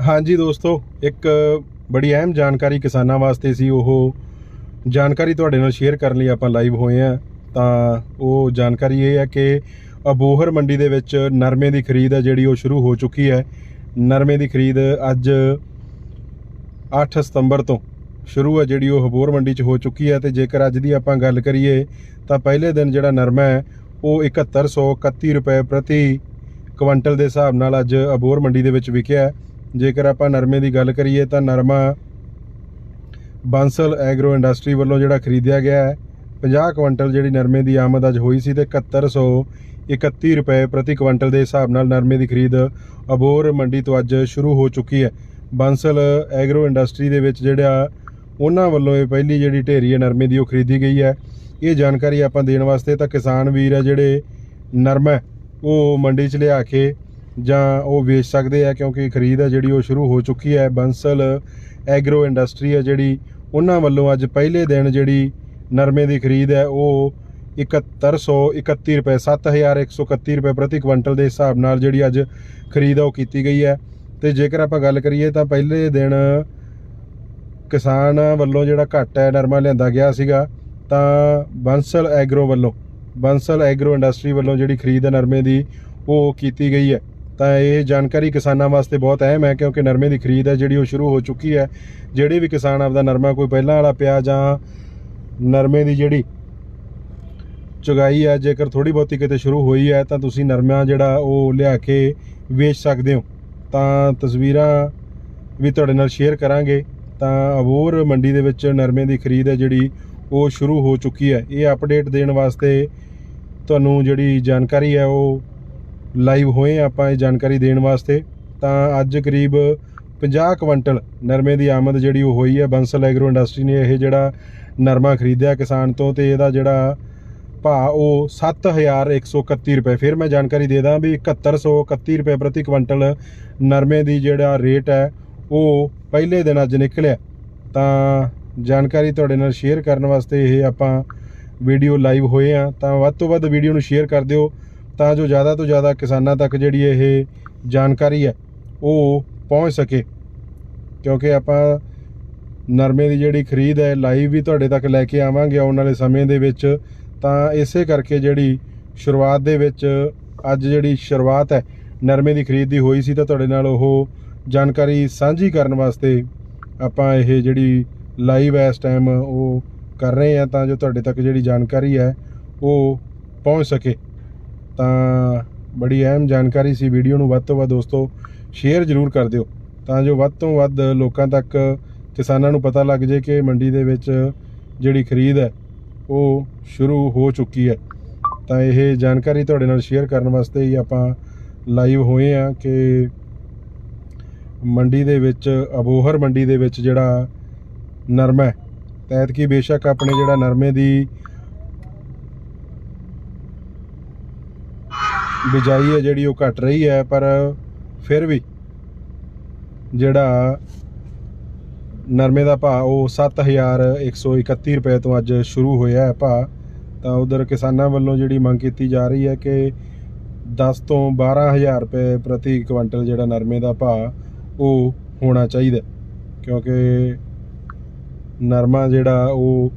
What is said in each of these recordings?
ਹਾਂਜੀ ਦੋਸਤੋ, ਇੱਕ ਬੜੀ ਅਹਿਮ ਜਾਣਕਾਰੀ ਕਿਸਾਨਾਂ ਵਾਸਤੇ ਸੀ, ਉਹ ਜਾਣਕਾਰੀ ਤੁਹਾਡੇ ਨਾਲ ਸ਼ੇਅਰ ਕਰਨ ਲਈ ਆਪਾਂ ਲਾਈਵ ਹੋਏ ਆ ਤਾਂ ਉਹ ਜਾਣਕਾਰੀ ਇਹ ਹੈ ਕਿ ਅਬੋਹਰ ਮੰਡੀ ਦੇ ਵਿੱਚ ਨਰਮੇ ਦੀ ਖਰੀਦ ਹੈ, ਜਿਹੜੀ ਉਹ ਸ਼ੁਰੂ ਹੋ ਚੁੱਕੀ ਹੈ। ਨਰਮੇ ਦੀ ਖਰੀਦ ਅੱਜ 8 ਸਤੰਬਰ ਤੋਂ ਸ਼ੁਰੂ ਹੈ, ਜਿਹੜੀ ਉਹ ਅਬੋਹਰ ਮੰਡੀ 'ਚ ਹੋ ਚੁੱਕੀ ਹੈ। ਤੇ ਜੇਕਰ ਅੱਜ ਦੀ ਆਪਾਂ ਗੱਲ ਕਰੀਏ, ਤਾਂ ਪਹਿਲੇ ਦਿਨ ਜਿਹੜਾ ਨਰਮਾ ਹੈ, ਉਹ 7131 ਰੁਪਏ ਪ੍ਰਤੀ ਕੁਇੰਟਲ ਦੇ ਹਿਸਾਬ ਨਾਲ ਅੱਜ ਅਬੋਹਰ ਮੰਡੀ ਦੇ ਵਿੱਚ ਵਿਕਿਆ ਜੇਕਰ ਆਪਾਂ ਨਰਮੇ ਦੀ ਗੱਲ ਕਰੀਏ ਤਾਂ ਨਰਮਾ ਬਾਂਸਲ ਐਗਰੋ ਇੰਡਸਟਰੀ ਵੱਲੋਂ ਜਿਹੜਾ ਖਰੀਦਿਆ ਗਿਆ ਹੈ 50 ਕੁਇੰਟਲ ਜਿਹੜੀ ਨਰਮੇ ਦੀ ਆਮਦ ਅੱਜ ਹੋਈ ਸੀ ਤੇ 7131 ਰੁਪਏ ਪ੍ਰਤੀ ਕੁਇੰਟਲ ਦੇ ਹਿਸਾਬ ਨਾਲ ਨਰਮੇ ਦੀ ਖਰੀਦ ਅਬੋਰ ਮੰਡੀ ਤੋਂ ਅੱਜ ਸ਼ੁਰੂ ਹੋ ਚੁੱਕੀ ਹੈ। ਬਾਂਸਲ ਐਗਰੋ ਇੰਡਸਟਰੀ ਦੇ ਵਿੱਚ ਜਿਹੜਾ ਉਹਨਾਂ ਵੱਲੋਂ ਇਹ ਪਹਿਲੀ ਜਿਹੜੀ ਢੇਰੀ ਹੈ ਨਰਮੇ ਦੀ ਉਹ ਖਰੀਦੀ ਗਈ ਹੈ। ਇਹ ਜਾਣਕਾਰੀ ਆਪਾਂ ਦੇਣ ਵਾਸਤੇ ਤਾਂ ਕਿਸਾਨ ਵੀਰ ਆ ਜਿਹੜੇ ਨਰਮਾ ਉਹ ਮੰਡੀ 'ਚ ਲਿਆ ਕੇ ਜਾਂ ਉਹ ਵੇਚ ਸਕਦੇ ਆ, ਕਿਉਂਕਿ ਖਰੀਦ ਹੈ ਜਿਹੜੀ ਉਹ ਸ਼ੁਰੂ ਹੋ ਚੁੱਕੀ ਹੈ। ਬੰਸਲ ਐਗਰੋ ਇੰਡਸਟਰੀ ਹੈ ਜਿਹੜੀ, ਉਹਨਾਂ ਵੱਲੋਂ ਅੱਜ ਪਹਿਲੇ ਦਿਨ ਜਿਹੜੀ ਨਰਮੇ ਦੀ ਖਰੀਦ ਹੈ, ਉਹ 7131 ਰੁਪਏ 7131 ਰੁਪਏ ਪ੍ਰਤੀ ਕੁਇੰਟਲ ਦੇ ਹਿਸਾਬ ਨਾਲ ਜਿਹੜੀ ਅੱਜ ਖਰੀਦ ਆ ਉਹ ਕੀਤੀ ਗਈ ਹੈ। ਤੇ ਜੇਕਰ ਆਪਾਂ ਗੱਲ ਕਰੀਏ ਤਾਂ ਪਹਿਲੇ ਦਿਨ ਕਿਸਾਨ ਵੱਲੋਂ ਜਿਹੜਾ ਘੱਟ ਹੈ, ਨਰਮਾ ਲਿਆਂਦਾ ਗਿਆ ਸੀਗਾ, ਤਾਂ ਬੰਸਲ ਐਗਰੋ ਵੱਲੋਂ, ਬੰਸਲ ਐਗਰੋ ਇੰਡਸਟਰੀ ਵੱਲੋਂ ਜਿਹੜੀ ਖਰੀਦ ਹੈ, ਨਰਮੇ ਦੀ, ਉਹ ਕੀਤੀ ਗਈ ਹੈ। ਤਾਂ ਇਹ ਜਾਣਕਾਰੀ ਕਿਸਾਨਾਂ ਵਾਸਤੇ ਬਹੁਤ ਅਹਿਮ ਹੈ, ਕਿਉਂਕਿ ਨਰਮੇ ਦੀ ਖਰੀਦ ਹੈ, ਜਿਹੜੀ ਉਹ ਸ਼ੁਰੂ ਹੋ ਚੁੱਕੀ ਹੈ। ਜਿਹੜੇ ਵੀ ਕਿਸਾਨ ਆਪਦਾ ਨਰਮਾ ਕੋਈ ਪਹਿਲਾਂ ਵਾਲਾ ਪਿਆ ਜਾਂ ਨਰਮੇ ਦੀ ਜਿਹੜੀ ਚੁਗਾਈ ਹੈ, ਜੇਕਰ ਥੋੜੀ ਬਹੁਤੀ ਕਿਤੇ ਸ਼ੁਰੂ ਹੋਈ ਹੈ, ਤਾਂ ਤੁਸੀਂ ਨਰਮਾ ਜਿਹੜਾ ਉਹ ਲਿਆ ਕੇ ਵੇਚ ਸਕਦੇ ਹੋ। ਤਾਂ ਤਸਵੀਰਾਂ ਵੀ ਤੁਹਾਡੇ ਨਾਲ ਸ਼ੇਅਰ ਕਰਾਂਗੇ। ਤਾਂ ਅਬੋਰ ਮੰਡੀ ਦੇ ਵਿੱਚ ਨਰਮੇ ਦੀ ਖਰੀਦ ਹੈ, ਜਿਹੜੀ ਉਹ ਸ਼ੁਰੂ ਹੋ ਚੁੱਕੀ ਹੈ। ਇਹ ਅਪਡੇਟ ਦੇਣ ਵਾਸਤੇ ਤੁਹਾਨੂੰ ਜਿਹੜੀ ਜਾਣਕਾਰੀ ਹੈ, ਉਹ ਲਾਈਵ ਹੋਏ ਹਾਂ ਆਪਾਂ ਇਹ ਜਾਣਕਾਰੀ ਦੇਣ ਵਾਸਤੇ, ਤਾਂ ਅੱਜ ਕਰੀਬ 50 ਕੁਇੰਟਲ ਨਰਮੇ ਦੀ ਆਮਦ ਜਿਹੜੀ ਉਹ ਹੋਈ ਹੈ। ਬੰਸਲ ਐਗਰੋ ਇੰਡਸਟਰੀ ਨੇ ਇਹ ਜਿਹੜਾ ਨਰਮਾ ਖਰੀਦਿਆ ਕਿਸਾਨ ਤੋਂ ਤੇ ਇਹਦਾ ਜਿਹੜਾ ਭਾਅ ਉਹ 7131 ਰੁਪਏ। ਫਿਰ ਮੈਂ ਜਾਣਕਾਰੀ ਦੇ ਦਾਂ ਵੀ 7131 ਰੁਪਏ ਪ੍ਰਤੀ ਕੁਇੰਟਲ ਨਰਮੇ ਦੀ ਜਿਹੜਾ ਰੇਟ ਹੈ, ਉਹ ਪਹਿਲੇ ਦਿਨ ਅੱਜ ਨਿਕਲਿਆ। ਤਾਂ ਜਾਣਕਾਰੀ ਤੁਹਾਡੇ ਨਾਲ ਸ਼ੇਅਰ ਕਰਨ ਵਾਸਤੇ ਇਹ ਆਪਾਂ ਵੀਡੀਓ ਲਾਈਵ ਹੋਏ ਆ ਤਾਂ ਵੱਧ ਤੋਂ ਵੱਧ ਵੀਡੀਓ ਨੂੰ ਸ਼ੇਅਰ ਕਰ ਦਿਓ। ਤਾਂ ਜੋ ਜ਼ਿਆਦਾ ਤੋਂ ਜ਼ਿਆਦਾ ਕਿਸਾਨਾਂ ਤੱਕ ਜਿਹੜੀ ਇਹ ਜਾਣਕਾਰੀ ਹੈ, ਉਹ ਪਹੁੰਚ ਸਕੇ। ਕਿਉਂਕਿ ਆਪਾਂ ਨਰਮੇ ਦੀ ਜਿਹੜੀ ਖਰੀਦ ਹੈ, ਲਾਈਵ ਵੀ ਤੁਹਾਡੇ ਤੱਕ ਲੈ ਕੇ ਆਵਾਂਗੇ ਆਉਣ ਵਾਲੇ ਸਮੇਂ ਦੇ ਵਿੱਚ। ਤਾਂ ਇਸੇ ਕਰਕੇ ਜਿਹੜੀ ਸ਼ੁਰੂਆਤ ਦੇ ਵਿੱਚ ਅੱਜ ਜਿਹੜੀ ਸ਼ੁਰੂਆਤ ਹੈ, ਨਰਮੇ ਦੀ ਖਰੀਦ ਦੀ ਹੋਈ ਸੀ, ਤਾਂ ਤੁਹਾਡੇ ਨਾਲ ਉਹ ਜਾਣਕਾਰੀ ਸਾਂਝੀ ਕਰਨ ਵਾਸਤੇ ਆਪਾਂ ਇਹ ਜਿਹੜੀ ਲਾਈਵ ਇਸ ਟਾਈਮ ਉਹ ਕਰ ਰਹੇ ਆ ਤਾਂ ਜੋ ਤੁਹਾਡੇ ਤੱਕ ਜਿਹੜੀ ਜਾਣਕਾਰੀ ਹੈ, ਉਹ ਪਹੁੰਚ ਸਕੇ। ਤਾਂ ਬੜੀ ਅਹਿਮ ਜਾਣਕਾਰੀ ਸੀ ਵੀਡੀਓ ਨੂੰ ਵੱਧ ਤੋਂ ਵੱਧ ਦੋਸਤੋ ਸ਼ੇਅਰ ਜ਼ਰੂਰ ਕਰ ਦਿਓ, ਤਾਂ ਜੋ ਵੱਧ ਤੋਂ ਵੱਧ ਲੋਕਾਂ ਤੱਕ ਕਿਸਾਨਾਂ ਨੂੰ ਪਤਾ ਲੱਗ ਜੇ ਕਿ ਮੰਡੀ ਦੇ ਵਿੱਚ ਜਿਹੜੀ ਖਰੀਦ ਹੈ, ਉਹ ਸ਼ੁਰੂ ਹੋ ਚੁੱਕੀ ਹੈ। ਤਾਂ ਇਹ ਜਾਣਕਾਰੀ ਤੁਹਾਡੇ ਨਾਲ ਸ਼ੇਅਰ ਕਰਨ ਵਾਸਤੇ ਹੀ ਆਪਾਂ ਲਾਈਵ ਹੋਏ ਆ ਕਿ ਮੰਡੀ ਦੇ ਵਿੱਚ, ਅਬੋਹਰ ਮੰਡੀ ਦੇ ਵਿੱਚ ਜਿਹੜਾ ਨਰਮਾ ਹੈ ਤੈਤ ਕੀ ਬੇਸ਼ੱਕ ਆਪਣੇ ਜਿਹੜਾ ਨਰਮੇ ਦੀ ਬਿਜਾਈ ਹੈ ਜਿਹੜੀ ਉਹ ਘਟ ਰਹੀ ਹੈ, ਪਰ ਫਿਰ ਵੀ ਜਿਹੜਾ ਨਰਮੇ ਦਾ ਭਾਅ, ਉਹ 7131 ਰੁਪਏ ਤੋਂ ਅੱਜ ਸ਼ੁਰੂ ਹੋਇਆ ਹੈ ਭਾਅ। ਤਾਂ ਉਧਰ ਕਿਸਾਨਾਂ ਵੱਲੋਂ ਜਿਹੜੀ ਮੰਗ ਕੀਤੀ ਜਾ ਰਹੀ ਹੈ ਕਿ 10 ਤੋਂ 12000 ਰੁਪਏ ਪ੍ਰਤੀ ਕੁਇੰਟਲ ਜਿਹੜਾ ਨਰਮੇ ਦਾ ਭਾਅ, ਉਹ ਹੋਣਾ ਚਾਹੀਦਾ ਕਿਉਂਕਿ ਨਰਮਾ ਜਿਹੜਾ, ਉਹ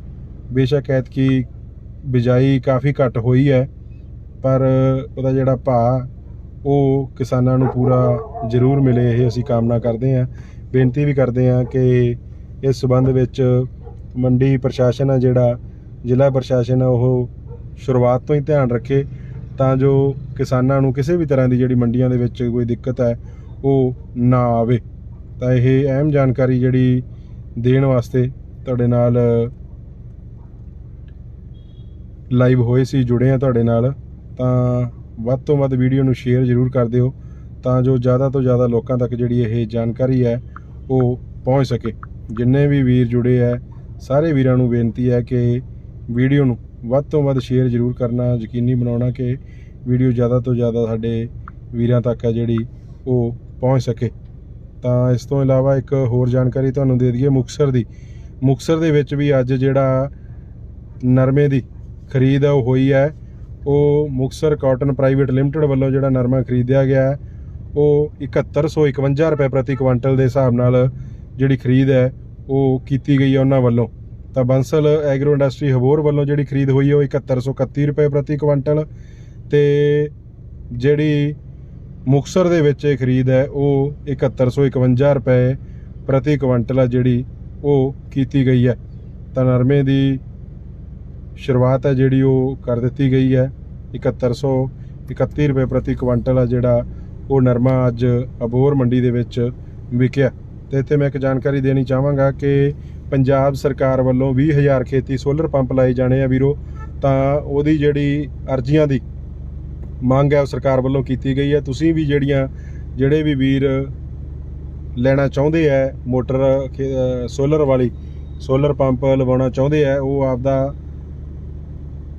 ਬੇਸ਼ੱਕ ਐਤਕੀ ਬਿਜਾਈ ਕਾਫੀ ਘੱਟ ਹੋਈ ਹੈ। ਪਰ ਉਹਦਾ ਜਿਹੜਾ ਭਾਅ, ਉਹ ਕਿਸਾਨਾਂ ਨੂੰ ਪੂਰਾ ਜ਼ਰੂਰ ਮਿਲੇ, ਇਹ ਅਸੀਂ ਕਾਮਨਾ ਕਰਦੇ ਹਾਂ। ਬੇਨਤੀ ਵੀ ਕਰਦੇ ਹਾਂ ਕਿ ਇਸ ਸਬੰਧ ਵਿੱਚ ਮੰਡੀ ਪ੍ਰਸ਼ਾਸਨ ਆ ਜਿਹੜਾ, ਜ਼ਿਲ੍ਹਾ ਪ੍ਰਸ਼ਾਸਨ ਆ, ਉਹ ਸ਼ੁਰੂਆਤ ਤੋਂ ਹੀ ਧਿਆਨ ਰੱਖੇ ਤਾਂ ਜੋ ਕਿਸਾਨਾਂ ਨੂੰ ਕਿਸੇ ਵੀ ਤਰ੍ਹਾਂ ਦੀ ਜਿਹੜੀ ਮੰਡੀਆਂ ਦੇ ਵਿੱਚ ਕੋਈ ਦਿੱਕਤ ਹੈ, ਉਹ ਨਾ ਆਵੇ। ਤਾਂ ਇਹ ਅਹਿਮ ਜਾਣਕਾਰੀ ਜਿਹੜੀ ਦੇਣ ਵਾਸਤੇ ਤੁਹਾਡੇ ਨਾਲ ਲਾਈਵ ਹੋਏ ਸੀ, ਜੁੜੇ ਆ ਤੁਹਾਡੇ ਨਾਲ। ਤਾਂ ਵੱਧ ਤੋਂ ਵੱਧ ਵੀਡੀਓ ਨੂੰ ਸ਼ੇਅਰ ਜ਼ਰੂਰ ਕਰ ਦਿਓ ਤਾਂ ਜੋ ਜ਼ਿਆਦਾ ਤੋਂ ਜ਼ਿਆਦਾ ਲੋਕਾਂ ਤੱਕ ਜਿਹੜੀ ਇਹ ਜਾਣਕਾਰੀ ਹੈ, ਉਹ ਪਹੁੰਚ ਸਕੇ। ਜਿੰਨੇ ਵੀ ਵੀਰ ਜੁੜੇ ਹੈ, ਸਾਰੇ ਵੀਰਾਂ ਨੂੰ ਬੇਨਤੀ ਹੈ ਕਿ ਵੀਡੀਓ ਨੂੰ ਵੱਧ ਤੋਂ ਵੱਧ ਸ਼ੇਅਰ ਜ਼ਰੂਰ ਕਰਨਾ, ਯਕੀਨੀ ਬਣਾਉਣਾ ਕਿ ਵੀਡੀਓ ਜ਼ਿਆਦਾ ਤੋਂ ਜ਼ਿਆਦਾ ਸਾਡੇ ਵੀਰਾਂ ਤੱਕ ਹੈ ਜਿਹੜੀ ਉਹ ਪਹੁੰਚ ਸਕੇ। ਤਾਂ ਇਸ ਤੋਂ ਇਲਾਵਾ ਇੱਕ ਹੋਰ ਜਾਣਕਾਰੀ ਤੁਹਾਨੂੰ ਦੇ ਦਈਏ ਮੁਕਸਰ ਦੀ। ਮੁਕਸਰ ਦੇ ਵਿੱਚ ਵੀ ਅੱਜ ਜਿਹੜਾ ਨਰਮੇ ਦੀ ਖਰੀਦ ਹੈ, ਉਹ ਹੋਈ ਹੈ। ਉਹ ਮੁਕਸਰ ਕਾਟਨ ਪ੍ਰਾਈਵੇਟ ਲਿਮਟਿਡ ਵੱਲੋਂ ਜਿਹੜਾ ਨਰਮਾ ਖਰੀਦਿਆ ਗਿਆ ਹੈ, ਉਹ 7151 ਰੁਪਏ ਪ੍ਰਤੀ ਕੁਇੰਟਲ ਦੇ ਹਿਸਾਬ ਨਾਲ ਜਿਹੜੀ ਖਰੀਦ ਹੈ, ਉਹ ਕੀਤੀ ਗਈ ਹੈ ਉਹਨਾਂ ਵੱਲੋਂ। ਤਾਂ ਬੰਸਲ ਐਗਰੋ ਇੰਡਸਟਰੀ ਹਬੋਰ ਵੱਲੋਂ ਜਿਹੜੀ ਖਰੀਦ ਹੋਈ ਹੈ, ਉਹ 7131 ਰੁਪਏ ਪ੍ਰਤੀ ਕੁਇੰਟਲ ਤੇ ਜਿਹੜੀ ਮੁਕਸਰ ਦੇ ਵਿੱਚ ਇਹ ਖਰੀਦ ਹੈ, ਉਹ 7151 ਰੁਪਏ ਪ੍ਰਤੀ ਕੁਇੰਟਲ ਆ ਜਿਹੜੀ ਉਹ ਕੀਤੀ ਗਈ ਹੈ। ਤਾਂ ਨਰਮੇ ਦੀ ਸ਼ੁਰੂਆਤ ਹੈ ਜਿਹੜੀ ਉਹ ਕਰ ਦਿੱਤੀ ਗਈ ਹੈ। 7131 ਰੁਪਏ ਪ੍ਰਤੀ ਕੁਇੰਟਲ ਆ ਜਿਹੜਾ ਉਹ ਨਰਮਾ ਅੱਜ ਅਬੋਰ ਮੰਡੀ ਦੇ ਵਿੱਚ ਵਿਕਿਆ। ਤੇ ਇੱਥੇ ਮੈਂ ਇੱਕ ਜਾਣਕਾਰੀ ਦੇਣੀ ਚਾਹਾਂਗਾ ਕਿ ਪੰਜਾਬ ਸਰਕਾਰ ਵੱਲੋਂ 20000 ਖੇਤੀ ਸੋਲਰ ਪੰਪ ਲਾਏ ਜਾਣੇ ਆ ਵੀਰੋ। ਤਾਂ ਉਹਦੀ ਜਿਹੜੀ ਅਰਜ਼ੀਆਂ ਦੀ ਮੰਗ ਹੈ ਉਹ ਸਰਕਾਰ ਵੱਲੋਂ ਕੀਤੀ ਗਈ ਹੈ। ਤੁਸੀਂ ਵੀ ਜਿਹੜੀਆਂ, ਜਿਹੜੇ ਵੀ ਵੀਰ ਲੈਣਾ ਚਾਹੁੰਦੇ ਆ ਮੋਟਰ ਸੋਲਰ ਵਾਲੀ, ਸੋਲਰ ਪੰਪ ਲਵਾਉਣਾ ਚਾਹੁੰਦੇ ਆ, ਉਹ ਆਪਦਾ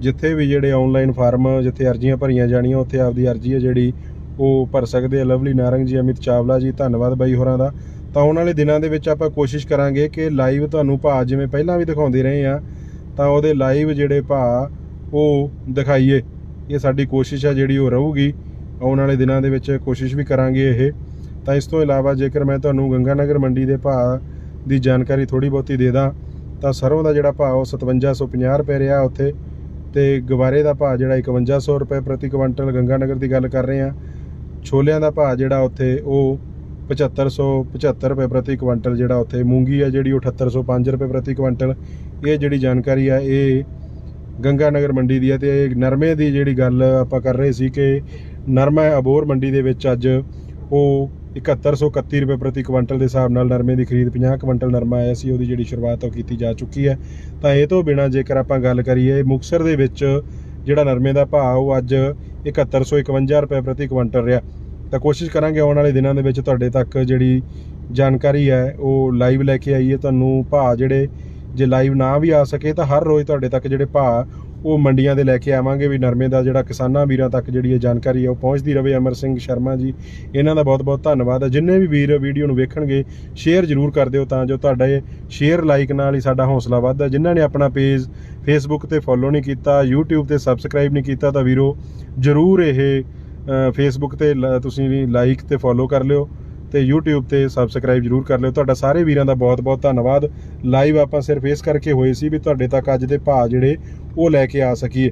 ਜਿੱਥੇ ਵੀ ਜਿਹੜੇ ਆਨਲਾਈਨ ਫਾਰਮ, ਜਿੱਥੇ ਅਰਜ਼ੀਆਂ ਭਰੀਆਂ ਜਾਣੀਆਂ, ਉੱਥੇ ਆਪਦੀ ਅਰਜ਼ੀ ਹੈ ਜਿਹੜੀ ਉਹ ਭਰ ਸਕਦੇ ਆ। ਲਵਲੀ ਨਾਰੰਗ ਜੀ, ਅਮਿਤ ਚਾਵਲਾ ਜੀ, ਧੰਨਵਾਦ ਬਾਈ ਹੋਰਾਂ ਦਾ। ਤਾਂ ਆਉਣ ਵਾਲੇ ਦਿਨਾਂ ਦੇ ਵਿੱਚ ਆਪਾਂ ਕੋਸ਼ਿਸ਼ ਕਰਾਂਗੇ ਕਿ ਲਾਈਵ ਤੁਹਾਨੂੰ ਭਾਅ ਜਿਵੇਂ ਪਹਿਲਾਂ ਵੀ ਦਿਖਾਉਂਦੇ ਰਹੇ ਆ, ਤਾਂ ਉਹਦੇ ਲਾਈਵ ਜਿਹੜੇ ਭਾਅ ਉਹ ਦਿਖਾਈਏ। ਇਹ ਸਾਡੀ ਕੋਸ਼ਿਸ਼ ਆ ਜਿਹੜੀ ਉਹ ਰਹੂਗੀ। ਆਉਣ ਵਾਲੇ ਦਿਨਾਂ ਦੇ ਵਿੱਚ ਕੋਸ਼ਿਸ਼ ਵੀ ਕਰਾਂਗੇ ਇਹ। ਤਾਂ ਇਸ ਤੋਂ ਇਲਾਵਾ ਜੇਕਰ ਮੈਂ ਤੁਹਾਨੂੰ ਗੰਗਾਨਗਰ ਮੰਡੀ ਦੇ ਭਾਅ ਦੀ ਜਾਣਕਾਰੀ ਥੋੜੀ ਬਹੁਤੀ ਦੇ ਦਾਂ, ਤਾਂ ਸਰੋਂ ਦਾ ਜਿਹੜਾ ਭਾਅ ਉਹ 5750 ਰੁਪਏ ਰਿਹਾ ਉੱਥੇ। ਤੇ ਗਵਾਰੇ ਦਾ ਭਾਅ ਜਿਹੜਾ 5100 ਰੁਪਏ ਪ੍ਰਤੀ ਕੁਇੰਟਲ ਗੰਗਾਨਗਰ ਦੀ ਗੱਲ ਕਰ ਰਹੇ ਆ ਛੋਲਿਆਂ ਦਾ ਭਾਅ ਜਿਹੜਾ ਉੱਥੇ, ਉਹ 7575 ਰੁਪਏ ਪ੍ਰਤੀ ਕੁਇੰਟਲ ਜਿਹੜਾ ਉੱਥੇ, ਮੂੰਗੀ ਆ ਜਿਹੜੀ ਉਹ 7805 ਰੁਪਏ ਪ੍ਰਤੀ ਕੁਇੰਟਲ। ਇਹ ਜਿਹੜੀ ਜਾਣਕਾਰੀ ਆ, ਇਹ ਗੰਗਾਨਗਰ ਮੰਡੀ ਦੀ ਹੈ ਤੇ ਇਹ ਨਰਮੇ ਦੀ ਜਿਹੜੀ ਗੱਲ ਆਪਾਂ ਕਰ ਰਹੇ ਸੀ ਕਿ ਨਰਮਾ ਅਬੋਰ ਮੰਡੀ ਦੇ ਵਿੱਚ ਅੱਜ ਉਹ 7131 ਰੁਪਏ ਪ੍ਰਤੀ ਕੁਇੰਟਲ ਦੇ ਹਿਸਾਬ ਨਾਲ ਨਰਮੇ ਦੀ ਖਰੀਦ 50 ਕੁਇੰਟਲ ਨਰਮਾ ਆਇਆ ਸੀ, ਉਹਦੀ ਜਿਹੜੀ ਸ਼ੁਰੂਆਤ ਉਹ ਕੀਤੀ ਜਾ ਚੁੱਕੀ ਹੈ। ਤਾਂ ਇਹ ਤੋਂ ਬਿਨਾ ਜੇਕਰ ਆਪਾਂ ਗੱਲ ਕਰੀਏ ਮੁਕਸਰ ਦੇ ਵਿੱਚ ਜਿਹੜਾ ਨਰਮੇ ਦਾ ਭਾਅ, ਉਹ ਅੱਜ 7151 ਰੁਪਏ ਪ੍ਰਤੀ ਕੁਇੰਟਲ ਰਿਹਾ। ਤਾਂ ਕੋਸ਼ਿਸ਼ ਕਰਾਂਗੇ ਆਉਣ ਵਾਲੇ ਦਿਨਾਂ ਦੇ ਵਿੱਚ ਤੁਹਾਡੇ ਤੱਕ ਜਿਹੜੀ ਜਾਣਕਾਰੀ ਹੈ, ਉਹ ਲਾਈਵ ਲੈ ਕੇ ਆਈਏ। ਤੁਹਾਨੂੰ ਭਾਅ ਜਿਹੜੇ, ਜੇ ਲਾਈਵ ਨਾ ਵੀ ਆ ਸਕੇ, ਤਾਂ ਹਰ ਰੋਜ਼ ਤੁਹਾਡੇ ਤੱਕ ਜਿਹੜੇ ਭਾਅ ਉਹ ਮੰਡੀਆਂ ਦੇ ਲੈ ਕੇ ਆਵਾਂਗੇ ਵੀ ਨਰਮੇ ਦਾ ਜਿਹੜਾ ਕਿਸਾਨਾਂ ਵੀਰਾਂ ਤੱਕ ਜਿਹੜੀ ਇਹ ਜਾਣਕਾਰੀ ਹੈ ਉਹ ਪਹੁੰਚਦੀ ਰਵੇ। ਅਮਰ ਸਿੰਘ ਸ਼ਰਮਾ ਜੀ, ਇਹਨਾਂ ਦਾ ਬਹੁਤ-ਬਹੁਤ ਧੰਨਵਾਦ ਹੈ। ਜਿੰਨੇ ਵੀ ਵੀਰ ਵੀਡੀਓ ਨੂੰ ਵੇਖਣਗੇ ਸ਼ੇਅਰ ਜ਼ਰੂਰ ਕਰ ਦਿਓ ਤਾਂ ਜੋ ਤੁਹਾਡਾ ਇਹ ਸ਼ੇਅਰ ਲਾਈਕ ਨਾਲ ਹੀ ਸਾਡਾ ਹੌਸਲਾ ਵੱਧਦਾ ਜਿਨ੍ਹਾਂ ਨੇ ਆਪਣਾ ਪੇਜ ਫੇਸਬੁੱਕ ਤੇ ਫੋਲੋ ਨਹੀਂ ਕੀਤਾ, YouTube ਤੇ ਸਬਸਕ੍ਰਾਈਬ ਨਹੀਂ ਕੀਤਾ ਤਾਂ ਵੀਰੋ, ਜ਼ਰੂਰ ਇਹ ਫੇਸਬੁੱਕ ਤੇ ਲ- ਤੁਸੀਂ ਵੀ ਲਾਈਕ ਤੇ ਫੋਲੋ ਕਰ ਲਿਓ। ਤੇ YouTube ਤੇ ਸਬਸਕ੍ਰਾਈਬ ਜਰੂਰ ਕਰ ਲਿਓ। ਤੁਹਾਡਾ ਸਾਰੇ ਵੀਰਾਂ ਦਾ ਬਹੁਤ-ਬਹੁਤ ਧੰਨਵਾਦ। ਲਾਈਵ ਆਪਾਂ ਸਿਰਫ ਇਸ ਕਰਕੇ ਹੋਏ ਸੀ ਵੀ ਤੁਹਾਡੇ ਤੱਕ ਅੱਜ ਦੇ ਭਾਅ ਜਿਹੜੇ ਉਹ ਲੈ ਕੇ ਆ ਸਕੀਏ।